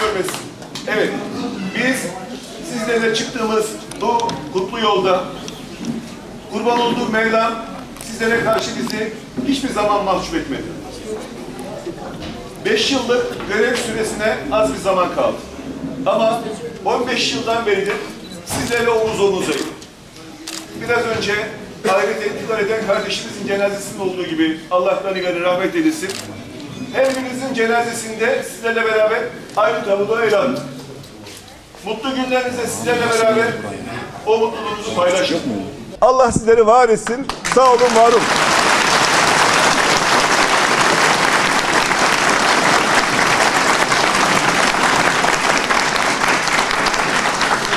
görmesin. Evet, biz sizlerle çıktığımız bu kutlu yolda kurban olduğu Mevlam sizlere karşı bizi hiçbir zaman mahcup etmedi. Beş yıllık görev süresine az bir zaman kaldı. Ama 15 yıldan beridir sizlerle omuz omuzayım. Biraz önce ahirete intikal eden kardeşimizin cenazesinde olduğu gibi Allah gani rahmet eylesin. Her birinizin cenazesinde sizlerle beraber aynı tabloda el aldık. Mutlu günlerinizde sizlerle beraber o mutluluğumuzu paylaşın. Allah sizleri var etsin. Sağ olun, var olun.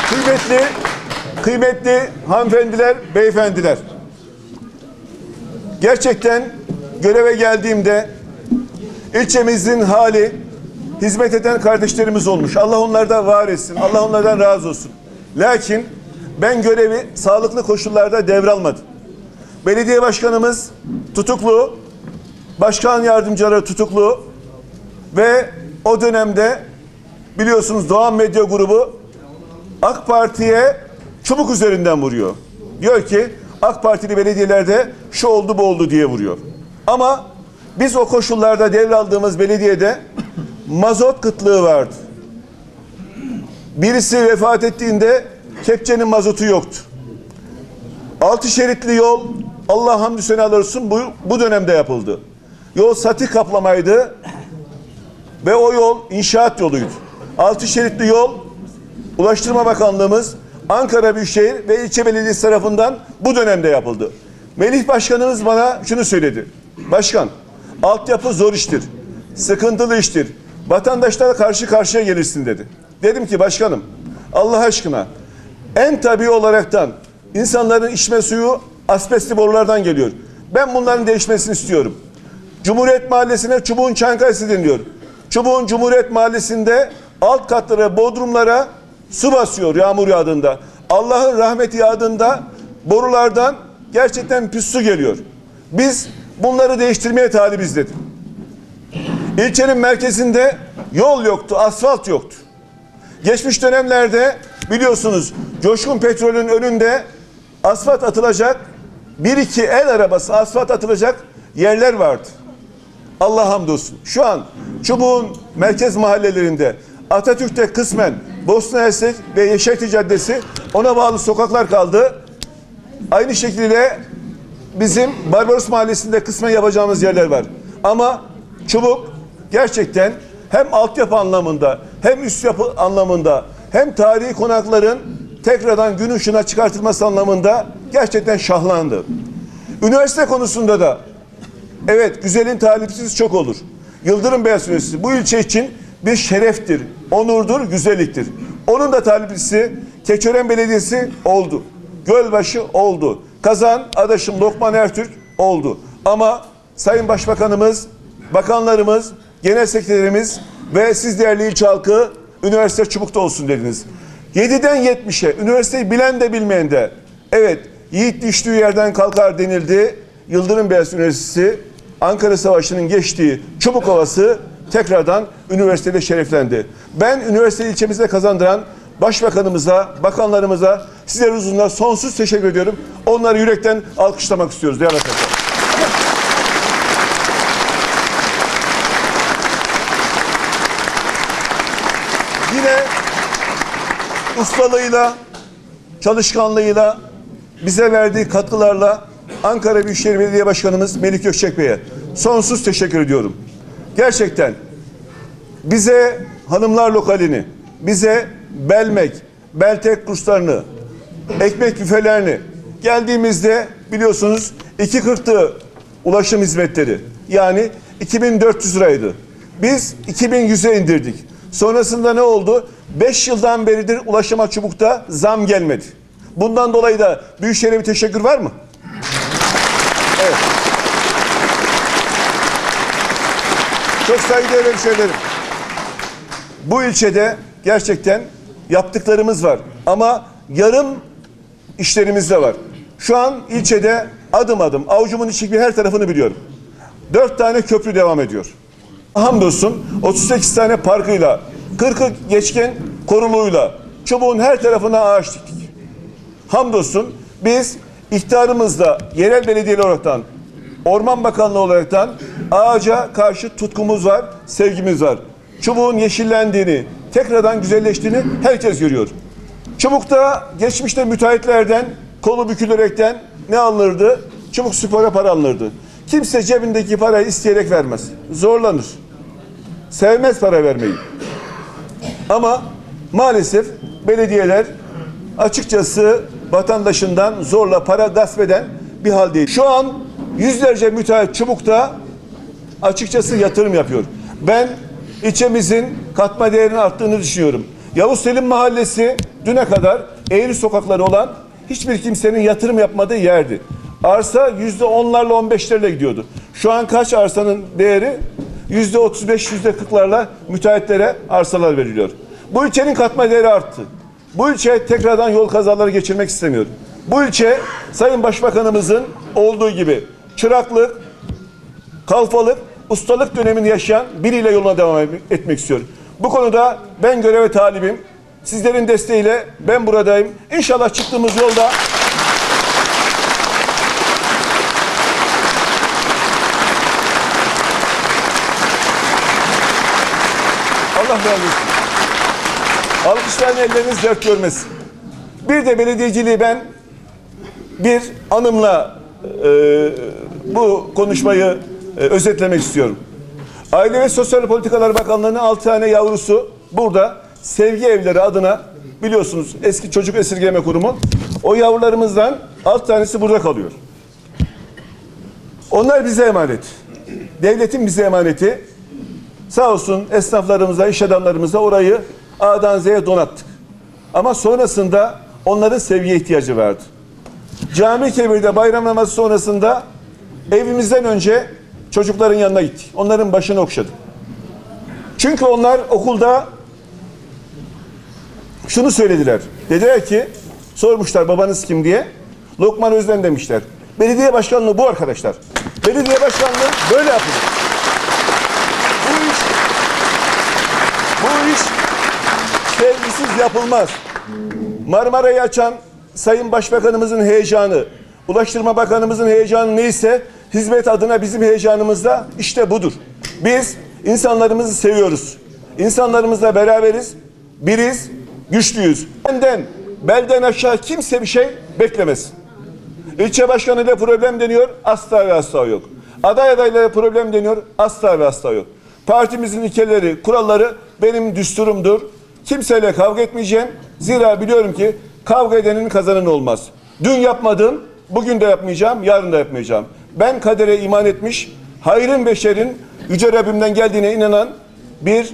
Kıymetli, kıymetli hanımefendiler, beyefendiler. Gerçekten göreve geldiğimde ilçemizin hali hizmet eden kardeşlerimiz olmuş. Allah onlardan var etsin. Allah onlardan razı olsun. Lakin ben görevi sağlıklı koşullarda devralmadım. Belediye başkanımız tutuklu, başkan yardımcıları tutuklu ve o dönemde biliyorsunuz Doğan Medya Grubu AK Parti'ye çubuk üzerinden vuruyor. Diyor ki AK Partili belediyelerde şu oldu bu oldu diye vuruyor. Ama biz o koşullarda devraldığımız belediyede mazot kıtlığı vardı. Birisi vefat ettiğinde kepçenin mazotu yoktu. Altı şeritli yol Allah hamdü senalar olsun bu, bu dönemde yapıldı. Yol sati kaplamaydı ve o yol inşaat yoluydu. Altı şeritli yol Ulaştırma Bakanlığımız Ankara Büyükşehir ve ilçe belediyesi tarafından bu dönemde yapıldı. Melih Başkanımız bana şunu söyledi. Başkan, altyapı zor iştir. Sıkıntılı iştir. Vatandaşlara karşı karşıya gelirsin dedi. Dedim ki başkanım, Allah aşkına en tabii olaraktan insanların içme suyu asbestli borulardan geliyor. Ben bunların değişmesini istiyorum. Cumhuriyet Mahallesi'ne çubuğun çankayası deniliyor. Çubuğun Cumhuriyet Mahallesi'nde alt katlara, bodrumlara su basıyor yağmur yağdığında. Allah'ın rahmeti yağdığında borulardan gerçekten pis su geliyor. Biz bunları değiştirmeye talibiz dedim. İlçenin merkezinde yol yoktu, asfalt yoktu. Geçmiş dönemlerde biliyorsunuz Coşkun Petrol'ün önünde asfalt atılacak bir iki el arabası asfalt atılacak yerler vardı. Allah hamdolsun. Şu an Çubuğun merkez mahallelerinde Atatürk'te kısmen Bosna Hersek ve Yeşilti Caddesi ona bağlı sokaklar kaldı. Aynı şekilde bizim Barbaros Mahallesi'nde kısmen yapacağımız yerler var. Ama Çubuk gerçekten hem altyapı anlamında hem üst yapı anlamında hem tarihi konakların tekrardan gün ışığına çıkartılması anlamında gerçekten şahlandı. Üniversite konusunda da evet güzelin talipsiz çok olur. Yıldırım Beyaz Üniversitesi bu ilçe için bir şereftir, onurdur, güzelliktir. Onun da taliplisi Keçören Belediyesi oldu. Gölbaşı oldu. Kazan adaşım Lokman Ertürk oldu. Ama Sayın Başbakanımız, bakanlarımız, genel sekreterimiz ve siz değerli ilçe halkı üniversite çubukta olsun dediniz. 7'den 70'e üniversiteyi bilen de bilmeyen de evet yiğit düştüğü yerden kalkar denildi. Yıldırım Beyaz Üniversitesi Ankara Savaşı'nın geçtiği Çubuk Ovası tekrardan üniversitede şereflendi. Ben üniversite ilçemize kazandıran başbakanımıza, bakanlarımıza, sizler huzurunda sonsuz teşekkür ediyorum. Onları yürekten alkışlamak istiyoruz değerli arkadaşlar. Yine ustalığıyla, çalışkanlığıyla, bize verdiği katkılarla Ankara Büyükşehir Belediye Başkanımız Melik Gökçek Bey'e sonsuz teşekkür ediyorum. Gerçekten bize hanımlar lokalini, bize Belmek, Beltek kurslarını, ekmek büfelerini geldiğimizde biliyorsunuz 2.40'tı ulaşım hizmetleri. Yani 2400 liraydı. Biz 2100'e indirdik. Sonrasında ne oldu? 5 yıldan beridir ulaşıma çubukta zam gelmedi. Bundan dolayı da Büyükşehir'e bir teşekkür var mı? Evet. Çok saygıdeğer hemşehrilerim. Bu ilçede gerçekten yaptıklarımız var. Ama yarım işlerimiz de var. Şu an ilçede adım adım avucumun içi her tarafını biliyorum. Dört tane köprü devam ediyor. Hamdolsun 38 tane parkıyla Kırkı geçkin koruluğuyla çubuğun her tarafına ağaç diktik. Hamdolsun biz ihtarımızda yerel belediyeler olaraktan, Orman Bakanlığı olaraktan ağaca karşı tutkumuz var, sevgimiz var. Çubuğun yeşillendiğini, tekrardan güzelleştiğini herkes görüyor. Çubukta geçmişte müteahhitlerden kolu bükülerekten ne alınırdı? Çubuk spora para alınırdı. Kimse cebindeki parayı isteyerek vermez. Zorlanır. Sevmez para vermeyi. Ama maalesef belediyeler açıkçası vatandaşından zorla para gasp eden bir haldeydi. Şu an yüzlerce müteahhit çubukta açıkçası yatırım yapıyor. Ben ilçemizin katma değerinin arttığını düşünüyorum. Yavuz Selim Mahallesi düne kadar eğri sokakları olan hiçbir kimsenin yatırım yapmadığı yerdi. Arsa yüzde onlarla on beşlerle gidiyordu. Şu an kaç arsanın değeri? Yüzde otuz beş, yüzde kırklarla müteahhitlere arsalar veriliyor. Bu ilçenin katma değeri arttı. Bu ilçe tekrardan yol kazaları geçirmek istemiyor. Bu ilçe Sayın Başbakanımızın olduğu gibi çıraklık, kalfalık, ustalık dönemini yaşayan biriyle yoluna devam etmek istiyorum. Bu konuda ben göreve talibim. Sizlerin desteğiyle ben buradayım. İnşallah çıktığımız yolda Allah razı olsun. Alkışlayan elleriniz dert görmesin. Bir de belediyeciliği ben bir anımla e, bu konuşmayı e, özetlemek istiyorum. Aile ve Sosyal Politikalar Bakanlığı'nın 6 tane yavrusu burada sevgi evleri adına biliyorsunuz eski çocuk esirgeme kurumu. O yavrularımızdan 6 tanesi burada kalıyor. Onlar bize emanet. Devletin bize emaneti. Sağ olsun esnaflarımıza, iş adamlarımıza orayı A'dan Z'ye donattık. Ama sonrasında onların sevgiye ihtiyacı vardı. Cami Kebir'de bayram namazı sonrasında evimizden önce çocukların yanına gittik. Onların başını okşadık. Çünkü onlar okulda şunu söylediler. Dediler ki sormuşlar babanız kim diye. Lokman Özden demişler. Belediye başkanlığı bu arkadaşlar. Belediye başkanlığı böyle yapılır. Bu iş bu iş sevgisiz yapılmaz. Marmara'yı açan Sayın Başbakanımızın heyecanı, Ulaştırma Bakanımızın heyecanı neyse hizmet adına bizim heyecanımız da işte budur. Biz insanlarımızı seviyoruz. İnsanlarımızla beraberiz, biriz, güçlüyüz. Benden, belden aşağı kimse bir şey beklemesin. İlçe başkanıyla problem deniyor, asla ve asla yok. Aday adaylarıyla problem deniyor, asla ve asla yok. Partimizin ilkeleri, kuralları benim düsturumdur. Kimseyle kavga etmeyeceğim. Zira biliyorum ki kavga edenin kazananı olmaz. Dün yapmadım, bugün de yapmayacağım, yarın da yapmayacağım. Ben kadere iman etmiş, hayrın beşerin Yüce Rabbimden geldiğine inanan bir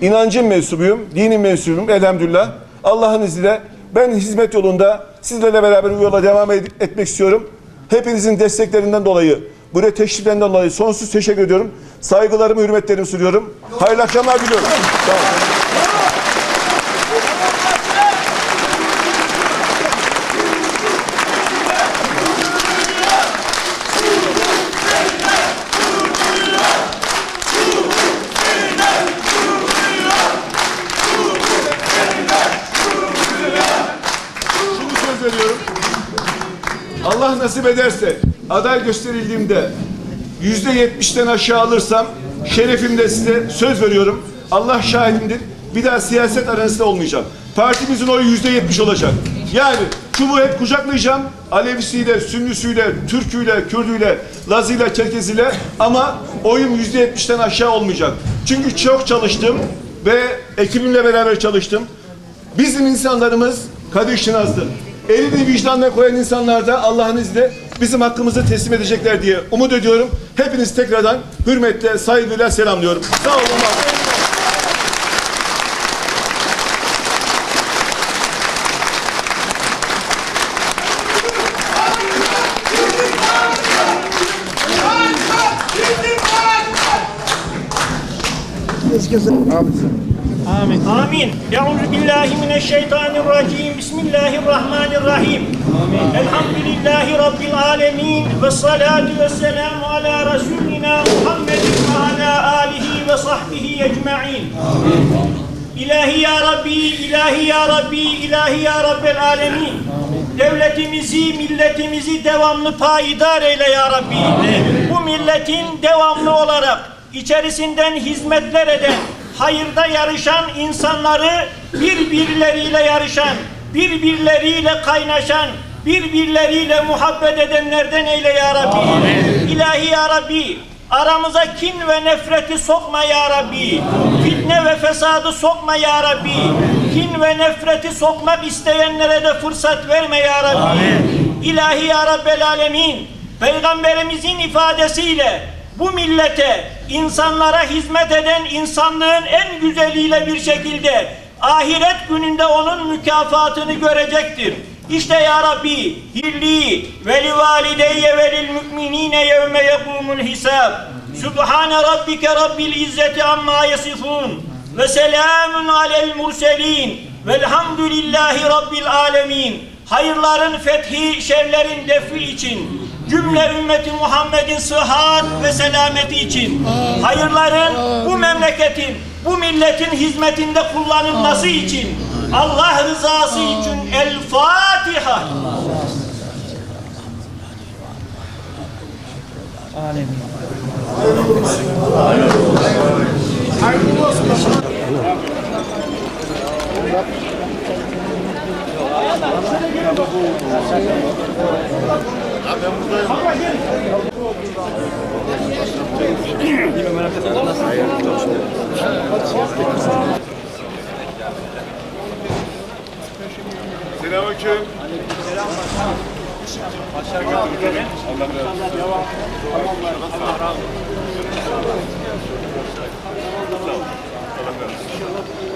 inancın mensubuyum, dinin mensubuyum elhamdülillah. Allah'ın izniyle ben hizmet yolunda sizlerle beraber bu yola devam ed- etmek istiyorum. Hepinizin desteklerinden dolayı, buraya teşriflerinden dolayı sonsuz teşekkür ediyorum. Saygılarımı, hürmetlerimi sunuyorum. Hayırlı akşamlar diliyorum. Sağ olun. Allah nasip ederse aday gösterildiğimde yüzde yetmişten aşağı alırsam şerefimde size söz veriyorum. Allah şahidimdir. Bir daha siyaset aranızda olmayacağım. Partimizin oyu yüzde yetmiş olacak. Yani çubuğu hep kucaklayacağım. Alevisiyle, Sünnüsüyle, Türküyle, Kürdüyle, Lazıyla, Çerkeziyle ama oyum yüzde yetmişten aşağı olmayacak. Çünkü çok çalıştım ve ekibimle beraber çalıştım. Bizim insanlarımız kadir şinazdır. Elini vicdanına koyan insanlar da Allah'ın izniyle bizim hakkımızı teslim edecekler diye umut ediyorum. Hepiniz tekrardan hürmetle, saygıyla selamlıyorum. Sağ olun. var Amin. Amin. Euzu billahi mineşşeytanirracim. Bismillahirrahmanirrahim. Amin. Elhamdülillahi rabbil alamin ve salatu vesselamu ala resulina Muhammedin ve ala alihi ve sahbihi ecmaîn. Amin. İlahi ya Rabbi, ilahi ya Rabbi, ilahi ya Rabbel alemin. Devletimizi, milletimizi devamlı payidar eyle ya Rabbi. Amin. Bu milletin devamlı olarak içerisinden hizmetler eden, hayırda yarışan insanları birbirleriyle yarışan, birbirleriyle kaynaşan, birbirleriyle muhabbet edenlerden eyle ya Rabbi. İlahi ya Rabbi, aramıza kin ve nefreti sokma ya Rabbi. Fitne ve fesadı sokma ya Rabbi. Kin ve nefreti sokmak isteyenlere de fırsat verme ya Rabbi. İlahi ya Rabbel alemin. Peygamberimizin ifadesiyle bu millete, insanlara hizmet eden insanlığın en güzeliyle bir şekilde ahiret gününde onun mükafatını görecektir. İşte ya Rabbi, hirli ve li valideyye ve lil müminine yevme yekumul hisab. Subhane rabbike rabbil izzeti amma yasifun. Ve selamun alel murselin. Velhamdülillahi rabbil alemin. Hayırların fethi, şerlerin defi için cümle ümmeti Muhammed'in sıhhat ve selameti için. Hayırların bu memleketin, bu milletin hizmetinde kullanılması için. Allah rızası için El Fatiha. Selamünaleyküm. Selam başkanım. Başlar götürdüğünü. Allah razı olsun. Devam. Tamam. Allah razı olsun. Allah razı olsun.